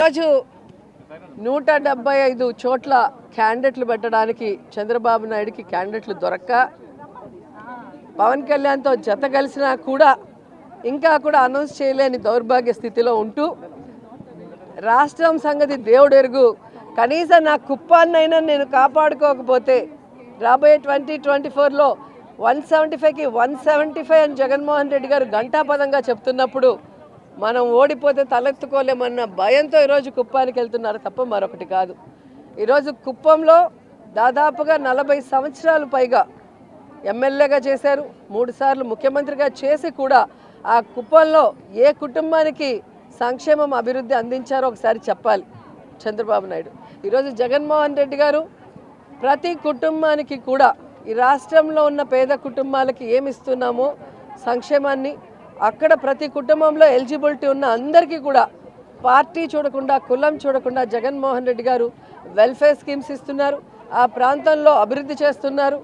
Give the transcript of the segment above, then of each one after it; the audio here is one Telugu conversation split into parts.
ఈరోజు నూట డెబ్బై ఐదు చోట్ల క్యాండిడేట్లు పెట్టడానికి చంద్రబాబు నాయుడుకి క్యాండిడేట్లు దొరక్క పవన్ కళ్యాణ్తో జత కలిసినా కూడా ఇంకా కూడా అనౌన్స్ చేయలేని దౌర్భాగ్య స్థితిలో ఉంటూ రాష్ట్రం సంగతి దేవుడు ఎరుగు కనీసం నా కుప్పాన్నైనా నేను కాపాడుకోకపోతే రాబోయే ట్వంటీ ట్వంటీ ఫోర్లో వన్ సెవెంటీ ఫైవ్కి వన్ సెవెంటీ ఫైవ్ అని జగన్మోహన్ రెడ్డి గారు ఘంటాపదంగా చెప్తున్నప్పుడు మనం ఓడిపోతే తలెత్తుకోలేమన్న భయంతో ఈరోజు కుప్పానికి వెళ్తున్నారు తప్ప మరొకటి కాదు. ఈరోజు కుప్పంలో దాదాపుగా నలభై సంవత్సరాలు పైగా ఎమ్మెల్యేగా చేశారు. మూడుసార్లు ముఖ్యమంత్రిగా చేసి కూడా ఆ కుప్పంలో ఏ కుటుంబానికి సంక్షేమం అభివృద్ధి అందించారో ఒకసారి చెప్పాలి చంద్రబాబు నాయుడు. ఈరోజు జగన్మోహన్ రెడ్డి గారు ప్రతి కుటుంబానికి కూడా ఈ రాష్ట్రంలో ఉన్న పేద కుటుంబాలకి ఏమి ఇస్తున్నామో సంక్షేమాన్ని అక్కడ ప్రతి కుటుంబంలో ఎలిజిబిలిటీ ఉన్న అందరికీ కూడా పార్టీ చూడకుండా కులం చూడకుండా జగన్మోహన్ రెడ్డి గారు వెల్ఫేర్ స్కీమ్స్ ఇస్తున్నారు. ఆ ప్రాంతంలో అభివృద్ధి చేస్తున్నారు.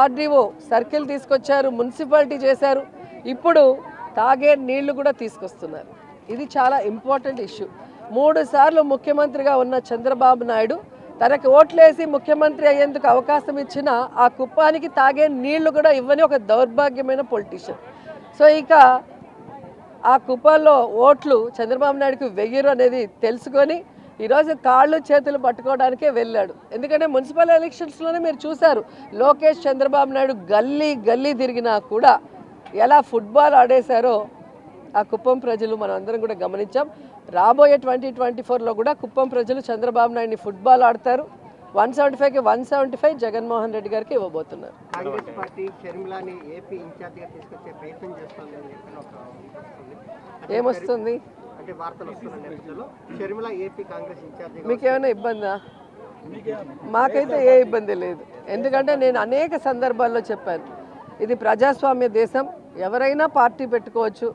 ఆర్డీఓ సర్కిల్ తీసుకొచ్చారు మున్సిపాలిటీ చేశారు. ఇప్పుడు తాగే నీళ్ళు కూడా తీసుకొస్తున్నారు. ఇది చాలా ఇంపార్టెంట్ ఇష్యూ. మూడు సార్లు ముఖ్యమంత్రిగా ఉన్న చంద్రబాబు నాయుడు తనకి ఓట్లేసి ముఖ్యమంత్రి అయ్యేందుకు అవకాశం ఇచ్చిన ఆ కుప్పానికి తాగే నీళ్ళు కూడా ఇవ్వని ఒక దౌర్భాగ్యమైన పొలిటీషియన్. సో ఇక ఆ కుప్పల్లో ఓట్లు చంద్రబాబు నాయుడుకి వెయ్యరు అనేది తెలుసుకొని ఈరోజు కాళ్ళు చేతులు పట్టుకోవడానికే వెళ్ళాడు. ఎందుకంటే మున్సిపల్ ఎలక్షన్స్లోనే మీరు చూశారు లోకేష్ చంద్రబాబు నాయుడు గల్లీ గల్లీ తిరిగినా కూడా ఎలా ఫుట్బాల్ ఆడేశారో ఆ కుప్పం ప్రజలు మనం అందరం కూడా గమనించాం. రాబోయే ట్వంటీ ట్వంటీ ఫోర్లో కూడా కుప్పం ప్రజలు చంద్రబాబు నాయుడిని ఫుట్బాల్ ఆడతారు. వన్ సెవెంటీ ఫైవ్కి one seventy five Jaganmohan Reddy గారికి ఇవ్వబోతున్నారు. కాంగ్రెస్ పార్టీ షర్మిలాని ఏపీ ఇన్ఛార్జిగా తీసుకొచ్చే ప్రయత్నం చెప్పి ఏమొస్తుంది? అంటే వార్తలు వస్తున్న నేపథ్యంలో. షర్మిల ఏపీ కాంగ్రెస్ మీకేమైనా ఇబ్బందా? మాకైతే ఏ ఇబ్బంది లేదు. ఎందుకంటే నేను అనేక సందర్భాల్లో చెప్పాను. ఇది ప్రజాస్వామ్య దేశం. ఎవరైనా పార్టీ పెట్టుకోవచ్చు.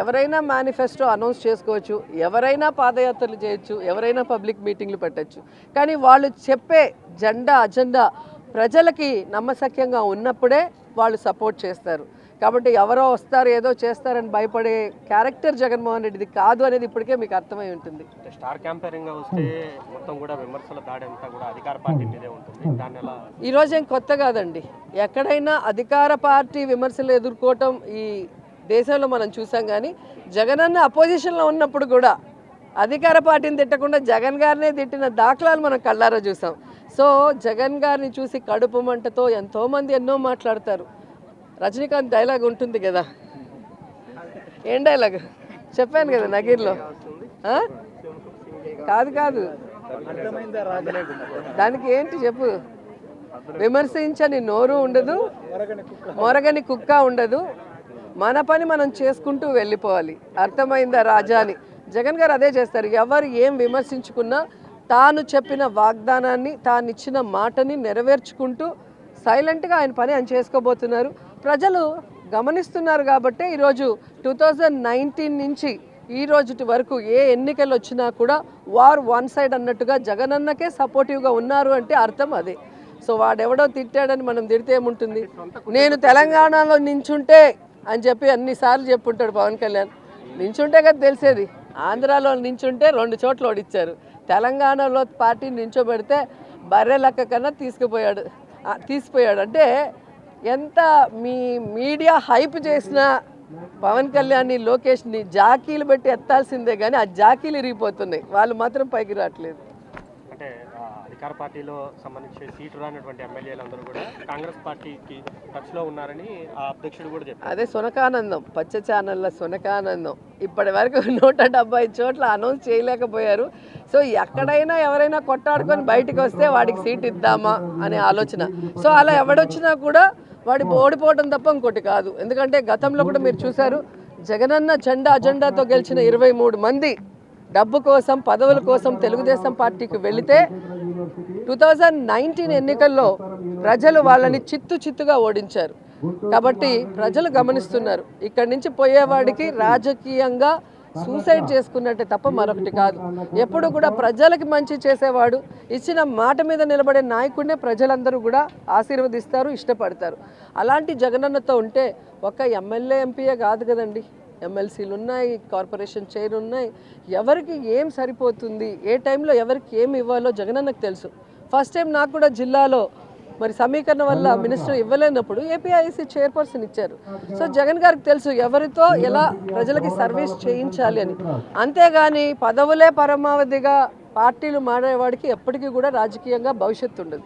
ఎవరైనా మేనిఫెస్టో అనౌన్స్ చేసుకోవచ్చు ఎవరైనా పాదయాత్రలు చేయొచ్చు ఎవరైనా పబ్లిక్ మీటింగ్లు పెట్టచ్చు. కానీ వాళ్ళు చెప్పే జెండా అజెండా ప్రజలకి నమ్మశక్యంగా ఉన్నప్పుడే వాళ్ళు సపోర్ట్ చేస్తారు. కాబట్టి ఎవరో వస్తారు ఏదో చేస్తారని భయపడే క్యారెక్టర్ జగన్మోహన్ రెడ్డిది కాదు అనేది ఇప్పటికే మీకు అర్థమై ఉంటుంది. స్టార్ క్యాంపైరింగ్గా వస్తే మొత్తం కూడా విమర్శల దాడి అంతా కూడా అధికార పార్టీ మీదే ఉంటుంది. దాన్ని ఎలా ఈరోజు ఏం కొత్త కాదండి. ఎక్కడైనా అధికార పార్టీ విమర్శలు ఎదుర్కోవటం ఈ దేశంలో మనం చూసాం కానీ జగనన్న అపోజిషన్లో ఉన్నప్పుడు కూడా అధికార పార్టీని తిట్టకుండా జగన్ గారినే తిట్టిన దాఖలాలు మనం కళ్ళారా చూసాం. సో జగన్ గారిని చూసి కడుపు మంటతో ఎంతోమంది ఎన్నో మాట్లాడతారు. రజనీకాంత్ డైలాగ్ ఉంటుంది కదా. ఏం డైలాగ్ చెప్పాను కదా నగీర్లో. ఆ? కాదు కాదు. దానికి ఏంటి చెప్పు? విమర్శించని నోరు ఉండదు మొరగని కుక్క ఉండదు. మన పని మనం చేసుకుంటూ వెళ్ళిపోవాలి. అర్థమైందా రాజా అని జగన్ గారు అదే చేస్తారు. ఎవరు ఏం విమర్శించుకున్నా తాను చెప్పిన వాగ్దానాన్ని తాను ఇచ్చిన మాటని నెరవేర్చుకుంటూ సైలెంట్గా ఆయన పని ఆయన చేసుకోబోతున్నారు. ప్రజలు గమనిస్తున్నారు కాబట్టే ఈరోజు టూ థౌజండ్ నైన్టీన్ నుంచి ఈ రోజుటి వరకు ఏ ఎన్నికలు వచ్చినా కూడా వార్ వన్ సైడ్ అన్నట్టుగా జగనన్నకే సపోర్టివ్గా ఉన్నారు అంటే అర్థం అదే. సో వాడెవడో తిట్టాడని మనం తిడితే ఏముంటుంది? నేను తెలంగాణలో నించుంటే అని చెప్పి అన్నిసార్లు చెప్పుంటాడు పవన్ కళ్యాణ్. నించుంటే కదా తెలిసేది. ఆంధ్రాలో నించుంటే రెండు చోట్ల ఓడిచ్చారు. తెలంగాణలో పార్టీ నించోబెడితే బర్రె లెక్క కన్నా తీసుకుపోయాడు. తీసిపోయాడు. అంటే ఎంత మీ మీడియా హైప్ చేసిన పవన్ కళ్యాణ్ని లోకేష్ని జాకీలు పెట్టి ఎత్తాల్సిందే కానీ ఆ జాకీలు ఇరిగిపోతున్నాయి. వాళ్ళు మాత్రం పైకి రావట్లేదు. అంటే అధికార పార్టీలో సంబంధించి సీటు రానటువంటి ఎమ్మెల్యేలు అందరూ కూడా కాంగ్రెస్ పార్టీకి టచ్లో ఉన్నారని ఆ అధ్యక్షుడు కూడా చెప్పారు. అదే సునకానందం పచ్చ ఛానళ్ళ సునకానందం ఇప్పటి వరకు నూట డెబ్బై చోట్ల అనౌన్స్ చేయలేకపోయారు. సో ఎక్కడైనా ఎవరైనా కొట్టాడుకొని బయటకు వస్తే వాడికి సీట్ ఇద్దామా అనే ఆలోచన. సో అలా ఎవడొచ్చినా కూడా వాడి ఓడిపోవడం తప్ప ఇంకోటి కాదు. ఎందుకంటే గతంలో కూడా మీరు చూశారు జగనన్న జెండా అజెండాతో గెలిచిన ఇరవై మంది డబ్బు కోసం పదవుల కోసం తెలుగుదేశం పార్టీకి వెళితే టూ థౌజండ్ నైన్టీన్ ఎన్నికల్లో ప్రజలు వాళ్ళని చిత్తు చిత్తుగా ఓడించారు. కాబట్టి ప్రజలు గమనిస్తున్నారు. ఇక్కడి నుంచి పోయేవాడికి రాజకీయంగా సూసైడ్ చేసుకున్నట్టే తప్ప మరొకటి కాదు. ఎప్పుడు కూడా ప్రజలకి మంచి చేసేవాడు ఇచ్చిన మాట మీద నిలబడే నాయకుడినే ప్రజలందరూ కూడా ఆశీర్వదిస్తారు ఇష్టపడతారు. అలాంటి జగనన్నతో ఉంటే ఒక ఎమ్మెల్యే ఎంపీయే కాదు కదండి. ఎమ్మెల్సీలు ఉన్నాయి కార్పొరేషన్ చైర్ ఉన్నాయి. ఎవరికి ఏం సరిపోతుంది ఏ టైంలో ఎవరికి ఏం ఇవ్వాలో జగనన్నకు తెలుసు. ఫస్ట్ టైం నాకు కూడా జిల్లాలో మరి సమీకరణ వల్ల మినిస్టర్ ఇవ్వలేనప్పుడు ఏపీఐసి చైర్పర్సన్ ఇచ్చారు. సో జగన్ గారికి తెలుసు ఎవరితో ఎలా ప్రజలకి సర్వీస్ చేయించాలి అని. అంతేగాని పదవులే పరమావధిగా పార్టీలు మారేవాడికి ఎప్పటికీ కూడా రాజకీయంగా భవిష్యత్తు ఉండదు.